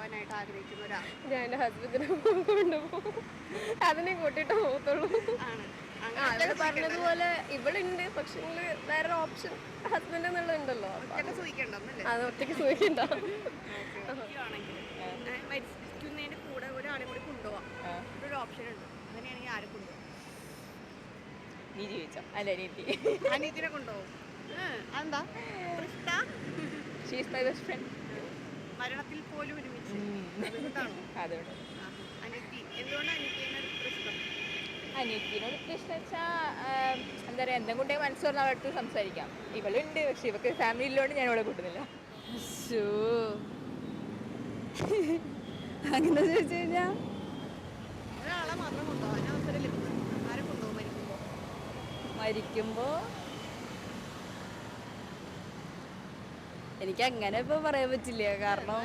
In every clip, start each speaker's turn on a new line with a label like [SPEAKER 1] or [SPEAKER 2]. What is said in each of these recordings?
[SPEAKER 1] കൊണ്ടുപോകാനായിട്ട് ആഗ്രഹിക്കുന്ന ഒരാൾ.
[SPEAKER 2] ഞാൻ എന്റെ ഹസ്ബൻഡിനെ കൊണ്ടുപോകും. അതിനെ കൂട്ടിയിട്ട് പോകത്തുള്ളൂ.
[SPEAKER 1] ആണ്. അങ്ങനെ
[SPEAKER 2] പറഞ്ഞതുപോലെ ഇവിടെ ഉണ്ട് വേറെ ഓപ്ഷൻ ഹസ്ബൻഡ് എന്നുള്ളതുണ്ടല്ലോ
[SPEAKER 1] സൂഹിക്കണ്ടെന്നല്ലേ
[SPEAKER 2] അത് ഒറ്റയ്ക്ക് സൂക്ഷിക്കണ്ട
[SPEAKER 1] ആണെങ്കിൽ മരിക്കുന്നതിന്റെ കൂടെ ഒരാളെ കൂടി കൊണ്ടുപോവാം. ഒരു ഓപ്ഷൻ ഉണ്ട്. അങ്ങനെയാണെങ്കിൽ ആരെ കൊണ്ടുപോകും?
[SPEAKER 3] നീ ജീവിച്ചോ? അല്ല
[SPEAKER 1] കൊണ്ടുപോകും. അതെന്താ?
[SPEAKER 3] ഷീസ് മൈ ബെസ്റ്റ് ഫ്രണ്ട്
[SPEAKER 1] മരണത്തിൽ പോലും ഒരുമിച്ച്. അതുകൊണ്ടാണോ.
[SPEAKER 3] അതുകൊണ്ട്
[SPEAKER 1] എന്തുകൊണ്ടാണ് ഇഷ്ടം
[SPEAKER 3] അനിയത്തിനോട് പ്രശ്നം? വെച്ചാൽ എന്താ പറയുക എന്തെങ്കിലും ഉണ്ടെങ്കിൽ മനസ്സ് പറഞ്ഞാൽ അവളടുത്ത് സംസാരിക്കാം. ഇവളുണ്ട് പക്ഷെ ഇവക്ക് ഫാമിലി ഇല്ലോണ്ട് ഞാൻ ഇവിടെ കൂട്ടുന്നില്ല.
[SPEAKER 4] അങ്ങനെ ചോദിച്ചു കഴിഞ്ഞാൽ
[SPEAKER 1] ഒരാളെ മാത്രം കൊണ്ടുപോകാൻ അവസരം ലഭിക്കും. ആരെ കൊണ്ടുപോകും മരിക്കുമ്പോൾ
[SPEAKER 4] മരിക്കുമ്പോൾ എനിക്ക് അങ്ങനെ ഇപ്പോൾ പറയാൻ പറ്റില്ല. കാരണം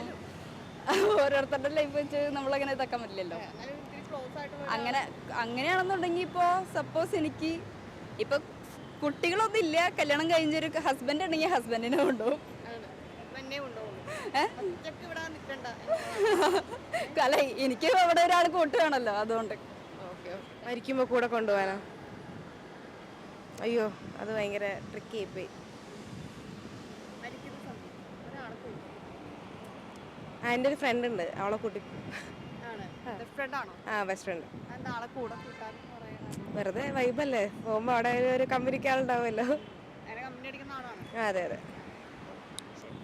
[SPEAKER 4] ഓരോരുത്തരുടെ ലൈഫ് വെച്ച് നമ്മളങ്ങനെ ഇതാക്കാൻ പറ്റില്ലല്ലോ. അങ്ങനെ അങ്ങനെയാണെന്നുണ്ടെങ്കിൽ ഇപ്പോൾ സപ്പോസ് എനിക്ക് ഇപ്പോൾ കുട്ടികളൊന്നും ഇല്ല. കല്യാണം കഴിഞ്ഞൊരു ഹസ്ബൻഡ് ഉണ്ടെങ്കിൽ ഹസ്ബൻഡിനെ കൊണ്ടുപോകും. അല്ല എനിക്ക് അവിടെ ഒരാൾ കൂട്ടുകയാണല്ലോ അതുകൊണ്ട്.
[SPEAKER 2] മരിക്കുമ്പോ മരിക്കുമ്പോൾ കൂടെ കൊണ്ടുപോകാനാ? അയ്യോ അത് ഭയങ്കര ട്രിക്കി ആയിപ്പോയി
[SPEAKER 1] മരിക്കുന്ന സമയം ഒരാളെ കൊണ്ടുപോകും
[SPEAKER 2] ആ എന്റെ ഒരു ഫ്രണ്ട് ഉണ്ട് അവളെ കൂട്ടി.
[SPEAKER 1] ആണ്. ഫ്രണ്ട് ആണോ?
[SPEAKER 2] ആ ബെസ്റ്റ് ഫ്രണ്ട്
[SPEAKER 1] എന്താ ആളെ കൂടെ കൂട്ടാൻ പറയണത്
[SPEAKER 2] വെറുതെ വൈബല്ലേ പോകുമ്പോ അവിടെ ഒരു കമ്പനിക്ക് ആളുണ്ടാവുമല്ലോ
[SPEAKER 1] അങ്ങനെ കമ്പനി അടിക്കുന്ന ആളാണ്.
[SPEAKER 2] അതെ അതെ.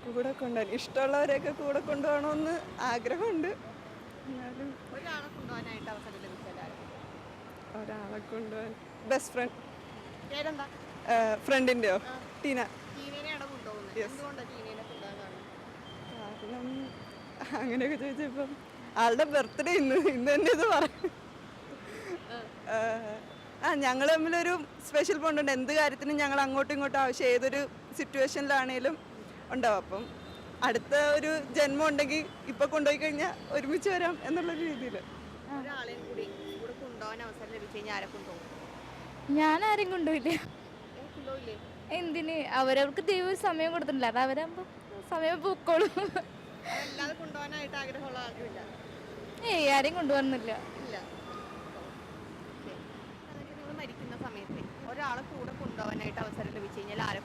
[SPEAKER 4] കൂടെ കൊണ്ടുപോകാൻ ഇഷ്ടമുള്ളവരെയൊക്കെ കൂടെ കൊണ്ടുപോകണമെന്ന് ആഗ്രഹമുണ്ട്.
[SPEAKER 1] ഒരാളെ
[SPEAKER 4] കൊണ്ടുപോകാൻ ബെസ്റ്റ് ഫ്രണ്ട്
[SPEAKER 1] ഫ്രണ്ടിന്റെയോ
[SPEAKER 4] ഫ്രണ്ടിന്റെയോ ടീന.
[SPEAKER 1] കാരണം
[SPEAKER 4] അങ്ങനെയൊക്കെ ചോദിച്ചപ്പം ആളുടെ ബർത്ത്ഡേ ഇന്ന് ഇന്ന് തന്നെ ഇത് പറയും. ആ. ഞങ്ങൾ തമ്മിലൊരു സ്പെഷ്യൽ ബോണ്ടുണ്ട് എന്ത് കാര്യത്തിനും ഞങ്ങൾ അങ്ങോട്ടും ഇങ്ങോട്ടും ആവശ്യം ഏതൊരു സിറ്റുവേഷനിലാണേലും ഉണ്ടാവും. അപ്പം അടുത്ത ഒരു ജന്മം ഉണ്ടെങ്കിൽ ഇപ്പൊ കൊണ്ടുപോയി കഴിഞ്ഞാൽ ഒരുമിച്ച് വരാം എന്നുള്ള രീതിയിൽ
[SPEAKER 1] ഒരാളെയും കൂടി കൂടെ അവസരം ലഭിച്ചു കഴിഞ്ഞാൽ ആരെ കൊണ്ടുപോകും?
[SPEAKER 5] ഞാൻ ആരും കൊണ്ടുപോയില്ല? എന്തിന്? അവരവർക്ക് ദൈവം സമയം കൊടുത്തിട്ടില്ല. അത് അവരാകുമ്പോൾ സമയം പൂക്കോളും.
[SPEAKER 1] അതല്ലാതെ കൊണ്ടുപോകാനായിട്ട് ആഗ്രഹമുള്ള ആരുമില്ല
[SPEAKER 5] ഏയ് ആരെയും കൊണ്ടുപോകുന്നില്ല
[SPEAKER 1] ഇല്ല. നിങ്ങൾ മരിക്കുന്ന സമയത്ത് ഒരാളെ കൂടെ കൊണ്ടുപോകാനായിട്ട് അവസരം ലഭിച്ചു കഴിഞ്ഞാൽ ആരെ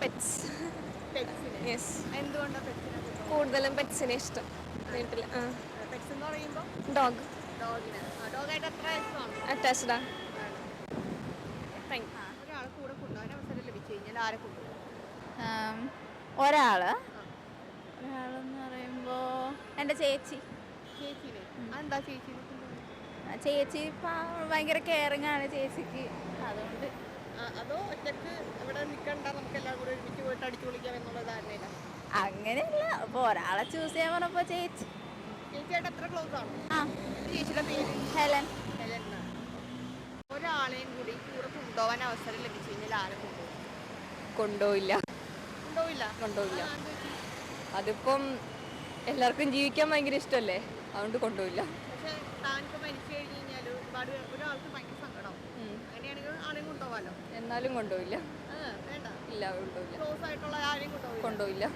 [SPEAKER 2] പെറ്റ്സ്
[SPEAKER 1] പെറ്റ്സിനെ
[SPEAKER 2] യെസ്
[SPEAKER 1] എന്തുകൊണ്ടാണ് പെറ്റ്സിനെ
[SPEAKER 2] കൂടുതലും പെറ്റ്സിനെ ഇഷ്ടം. വീട്ടിൽ ആ.
[SPEAKER 1] പെറ്റ്സ് എന്ന് പറയുമ്പോൾ
[SPEAKER 2] ഡോഗ്
[SPEAKER 1] ഡോഗിന് ഡോഗായിട്ട് എത്ര വയസ്സാണ്
[SPEAKER 2] അറ്റാച്ച്ഡാ
[SPEAKER 1] ഒരാളെ കൂടെ കൊണ്ടുപോകാൻ അവസരം ലഭിച്ചു കഴിഞ്ഞാൽ ആരെ കൊണ്ടുപോകും?
[SPEAKER 5] ഒരാൾ. ഒരാളെന്ന് പറയുമ്പോൾ എന്റെ ചേച്ചി.
[SPEAKER 1] ചേച്ചീനെ?
[SPEAKER 5] ചേച്ചി ഭയങ്കര കെയറിങ് ആണ് ചേച്ചിക്ക്. അതുകൊണ്ട്.
[SPEAKER 1] ആ, അതോ ഒറ്റയ്ക്ക് ഇവിടെ നിൽക്കണ്ട നമുക്ക് എല്ലാം കൂടെ ഒരുമിച്ച് പോയിട്ട് അടിച്ചു എന്നുള്ള ധാരണയില്ല
[SPEAKER 5] അങ്ങനെയല്ല. അപ്പോൾ ഒരാളെ ചൂസ് ചെയ്യാൻ പറഞ്ഞപ്പോൾ ചേച്ചി.
[SPEAKER 1] ചേച്ചിയായിട്ട് എത്ര ക്ലോസ് ആണ്?
[SPEAKER 5] ആ.
[SPEAKER 1] ചേച്ചിയുടെ പേര്?
[SPEAKER 5] ഹെലൻ.
[SPEAKER 1] ഹെലൻ. ഒരാളെയും കൂടി കൂടെ കൊണ്ടുപോകാൻ അവസരം ലഭിച്ചു കഴിഞ്ഞാൽ ആരെ കൊണ്ടുപോകും?
[SPEAKER 3] കൊണ്ടുപോയില്ല
[SPEAKER 1] കൊണ്ടുപോയില്ല
[SPEAKER 3] അതിപ്പം എല്ലാവർക്കും ജീവിക്കാൻ ഭയങ്കര ഇഷ്ടല്ലേ അതുകൊണ്ട് കൊണ്ടുപോയില്ല എന്നാലും കൊണ്ടുപോയില്ല ഇല്ല കൊണ്ടുപോയില്ല കൊണ്ടുപോയില്ല